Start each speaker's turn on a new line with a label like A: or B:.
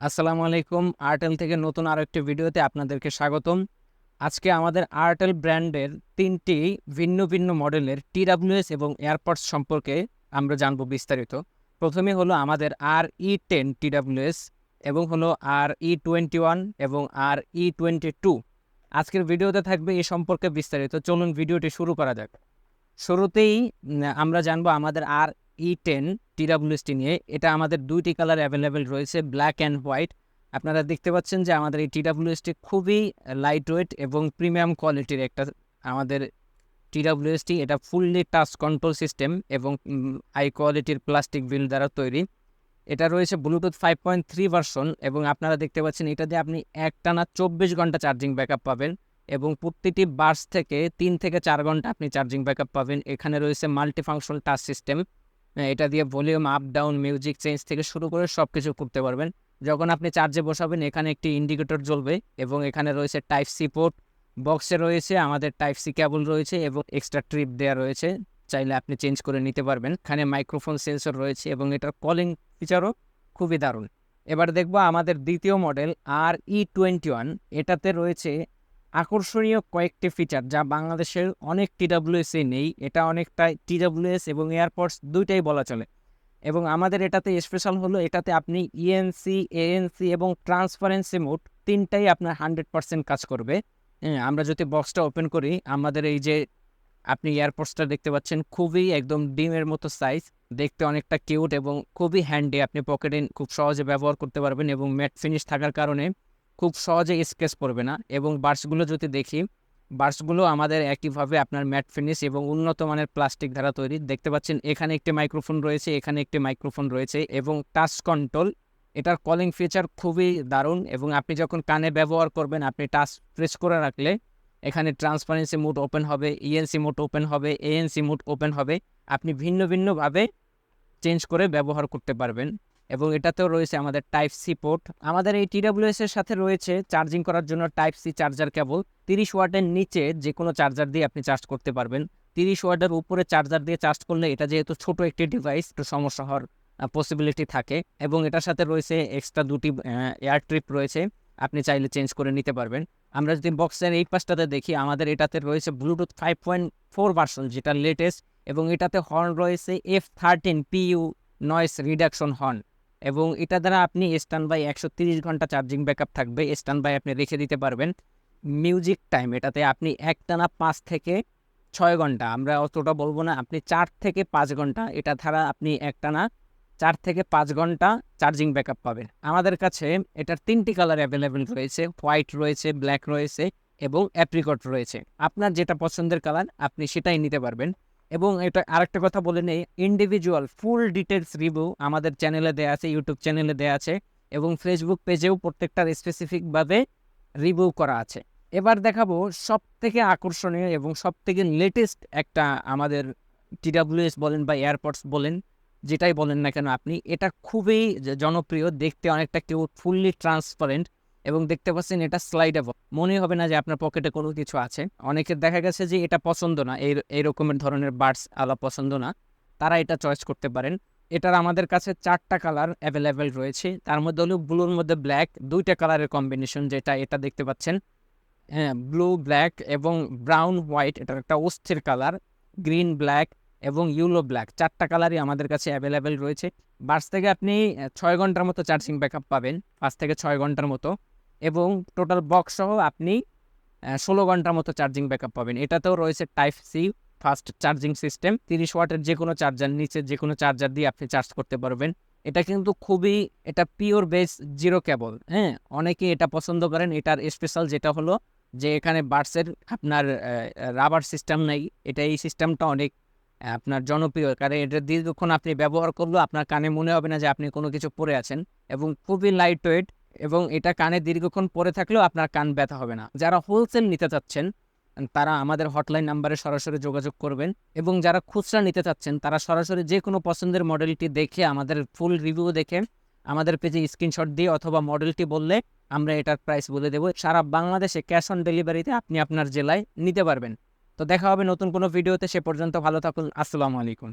A: আসসালামু আলাইকুম। আর্টেল থেকে নতুন আরও একটি ভিডিওতে আপনাদেরকে স্বাগতম। আজকে আমাদের আর্টেল ব্র্যান্ডের তিনটি ভিন্ন ভিন্ন মডেলের টিডাব্লিউএস এবং এয়ারপডস সম্পর্কে আমরা জানব বিস্তারিত। প্রথমে হলো আমাদের আর ই টেন টিডাব্লিউএস এবং হলো আর ই টোয়েন্টি ওয়ান এবং আর ই টোয়েন্টি টু আজকের ভিডিওতে থাকবে এ সম্পর্কে বিস্তারিত। চলুন ভিডিওটি শুরু করা যাক। শুরুতেই আমরা জানব আমাদের আর ই টেন টিডাব্লিউএসটি নিয়ে, এটা আমাদের দুইটি কালার অ্যাভেলেবেল রয়েছে ব্ল্যাক অ্যান্ড হোয়াইট আপনারা দেখতে পাচ্ছেন যে আমাদের এই টিডাব্লিউএসটি খুবই লাইট ওয়েট এবং প্রিমিয়াম কোয়ালিটির একটা আমাদের টিডাব্লিউএসটি এটা ফুললি টাচ কন্ট্রোল সিস্টেম এবং হাই কোয়ালিটির প্লাস্টিক বিল দ্বারা তৈরি। এটা রয়েছে Bluetooth five point three version এবং আপনারা দেখতে পাচ্ছেন এটা দিয়ে আপনি একটানা চব্বিশ ঘণ্টা চার্জিং ব্যাকআপ পাবেন এবং প্রতিটি বার্স থেকে তিন থেকে চার ঘণ্টা আপনি চার্জিং ব্যাকআপ পাবেন। এখানে রয়েছে মাল্টি ফাংশনাল টাচ সিস্টেম এটা দিয়ে volume up down music change থেকে শুরু করে সব কিছু করতে পারবেন। যখন আপনি চার্জে বসাবেন, এখানে একটি ইন্ডিকেটর জ্বলবে এবং এখানে রয়েছে টাইপ সি পোর্ট বক্সে রয়েছে আমাদের টাইপ সি কেবল রয়েছে এবং এক্সট্রা ট্রিপ দেওয়া রয়েছে। চাইলে আপনি চেঞ্জ করে নিতে পারবেন। এখানে মাইক্রোফোন সেন্সর রয়েছে এবং এটার কলিং ফিচারও খুবই দারুণ। এবার দেখব আমাদের দ্বিতীয় model R E twenty one এটাতে রয়েছে আকর্ষণীয় কয়েকটি ফিচার যা বাংলাদেশের অনেক টিডাব্লিউএস নেই। এটা অনেকটা টিডাব্লিউএস এবং এয়ারপোর্টস দুইটাই বলা চলে। এবং আমাদের এটাতে স্পেশাল হলো এটাতে আপনি E ইএনসি এএনসি এবং ট্রান্সপারেন্সি মোড তিনটাই আপনার হান্ড্রেড পার্সেন্ট কাজ করবে। হ্যাঁ, আমরা যদি বক্সটা ওপেন করি আমাদের এই যে আপনি এয়ারপোর্টসটা দেখতে পাচ্ছেন খুবই একদম ডিমের মতো সাইজ দেখতে অনেকটা কিউট এবং খুবই হ্যান্ডি আপনি পকেটে খুব সহজে ব্যবহার করতে পারবেন এবং ম্যাট ফিনিশ থাকার কারণে। খুব সহজে স্কেচ পড়বে না এবং বার্সগুলো যদি দেখি, বার্সগুলো আমাদের একইভাবে আপনার ম্যাট ফিনিশ এবং উন্নত মানের প্লাস্টিক দ্বারা তৈরি। দেখতে পাচ্ছেন, এখানে একটি মাইক্রোফোন রয়েছে, এখানে একটি মাইক্রোফোন রয়েছে এবং টাচ কন্ট্রোল। এটার কলিং ফিচার খুবই দারুণ এবং আপনি যখন কানে ব্যবহার করবেন, আপনি টাচ প্রেস করে রাখলে এখানে ট্রান্সপারেন্সি মোড ওপেন হবে ইএনসি মোড ওপেন হবে এএনসি মোড ওপেন হবে। আপনি ভিন্ন ভিন্নভাবে চেঞ্জ করে ব্যবহার করতে পারবেন। এবং এটাতেও রয়েছে আমাদের টাইপ সি পোর্ট আমাদের এই টিডাব্লিউএস এর সাথে রয়েছে চার্জিং করার জন্য টাইপ সি চার্জার কেবল তিরিশ ওয়াটের নিচে যে কোনো চার্জার দিয়ে আপনি চার্জ করতে পারবেন। তিরিশ ওয়াটের উপরে চার্জার দিয়ে চার্জ করলে এটা যেহেতু ছোট একটি ডিভাইস একটু সমস্যা হওয়ার পসিবিলিটি থাকে এবং এটার সাথে রয়েছে এক্সট্রা দুটি এয়ার ট্রিপ রয়েছে। আপনি চাইলে চেঞ্জ করে নিতে পারবেন। আমরা যদি বক্সের এই পাশটাতে দেখি, আমাদের এটাতে রয়েছে Bluetooth five point four version যেটা লেটেস্ট এবং এটাতে হর্ন রয়েছে F thirteen PU noise reduction horn এবং এটা দ্বারা আপনি স্ট্যান্ড বাই একশো তিরিশ ঘণ্টা চার্জিং ব্যাকআপ থাকবে। স্ট্যান্ড বাই আপনি রেখে দিতে পারবেন। মিউজিক টাইম এটাতে আপনি একটানা পাঁচ থেকে ছয় ঘণ্টা, আমরা অতটা বলব না, আপনি চার থেকে পাঁচ ঘণ্টা, এটা ছাড়া আপনি একটানা চার থেকে পাঁচ ঘণ্টা চার্জিং ব্যাকআপ পাবেন। আমাদের কাছে এটার তিনটি কালার অ্যাভেলেবেল রয়েছে হোয়াইট রয়েছে ব্ল্যাক রয়েছে এবং অ্যাপ্রিকট রয়েছে। আপনার যেটা পছন্দের কালার আপনি সেটাই নিতে পারবেন। এবং এটা আরেকটা কথা বলে নেই ইন্ডিভিজুয়াল ফুল ডিটেলস রিভিউ আমাদের চ্যানেলে দেওয়া আছে ইউটিউব চ্যানেলে দেওয়া আছে এবং ফেসবুক পেজেও প্রত্যেকটার স্পেসিফিকভাবে রিভিউ করা আছে। এবার দেখাবো সব থেকে আকর্ষণীয় এবং সব থেকে লেটেস্ট একটা আমাদের টিডাব্লিউএস বলেন বা এয়ারপডস বলেন, যেটাই বলেন না কেন আপনি, এটা খুবই জনপ্রিয়, দেখতে অনেকটা কেউ ফুললি ট্রান্সপারেন্ট এবং দেখতে পাচ্ছেন এটা স্লাইডেবল মনে হবে না যে আপনার পকেটে কোনো কিছু আছে। অনেকের দেখা গেছে যে এটা পছন্দ না, এই এই রকমের ধরনের বার্ডস আলা পছন্দ না। তারা এটা চয়েস করতে পারেন। এটার আমাদের কাছে চারটা কালার অ্যাভেলেবেল রয়েছে। তার মধ্যে হলো ব্লুর মধ্যে ব্ল্যাক দুইটা কালারের কম্বিনেশন যেটা এটা দেখতে পাচ্ছেন। হ্যাঁ ব্লু ব্ল্যাক এবং ব্রাউন হোয়াইট এটার একটা অস্থির কালার গ্রিন ব্ল্যাক এবং ইউলো ব্ল্যাক চারটা কালারই আমাদের কাছে অ্যাভেলেবেল রয়েছে। বাস থেকে আপনি ছয় ঘণ্টার মতো চার্জিং ব্যাকআপ পাবেন। পাঁচ থেকে ছয় ঘণ্টার মতো। এবং টোটাল বক্স সহ আপনি ষোলো ঘণ্টার মতো চার্জিং ব্যাকআপ পাবেন। এটাতেও রয়েছে type C fast charging system তিরিশ ওয়াটের যে কোনো চার্জার নিচে যে কোনো চার্জার দিয়ে আপনি চার্জ করতে পারবেন। এটা কিন্তু খুবই, এটা পিওর বেস জিরো কেবল হ্যাঁ? অনেকে এটা পছন্দ করেন। এটার স্পেশাল যেটা হলো যে এখানে বার্সের আপনার রাবার সিস্টেম নেই। এটা এই সিস্টেমটা অনেক আপনার জনপ্রিয়। কারণ এটা দীর্ঘক্ষণ আপনি ব্যবহার করলেও আপনার কানে মনে হবে না যে আপনি কোনো কিছু পরে আছেন। এবং খুবই লাইট ওয়েট এবং এটা কানে দীর্ঘক্ষণ পরে থাকলেও আপনার কান ব্যথা হবে না। যারা হোলসেল নিতে চাচ্ছেন, তারা আমাদের হটলাইন নাম্বারে সরাসরি যোগাযোগ করবেন এবং যারা খুচরা নিতে চাচ্ছেন, তারা সরাসরি যে কোনো পছন্দের মডেলটি দেখে আমাদের ফুল রিভিউ দেখে আমাদের পেজে স্ক্রিনশট দিয়ে অথবা মডেলটি বললে আমরা এটার প্রাইস বলে দেবো। সারা বাংলাদেশে ক্যাশ অন ডেলিভারিতে আপনি আপনার জেলায় নিতে পারবেন। তো দেখা হবে নতুন কোনো ভিডিওতে সে পর্যন্ত ভালো থাকুন। আসসালামু আলাইকুম।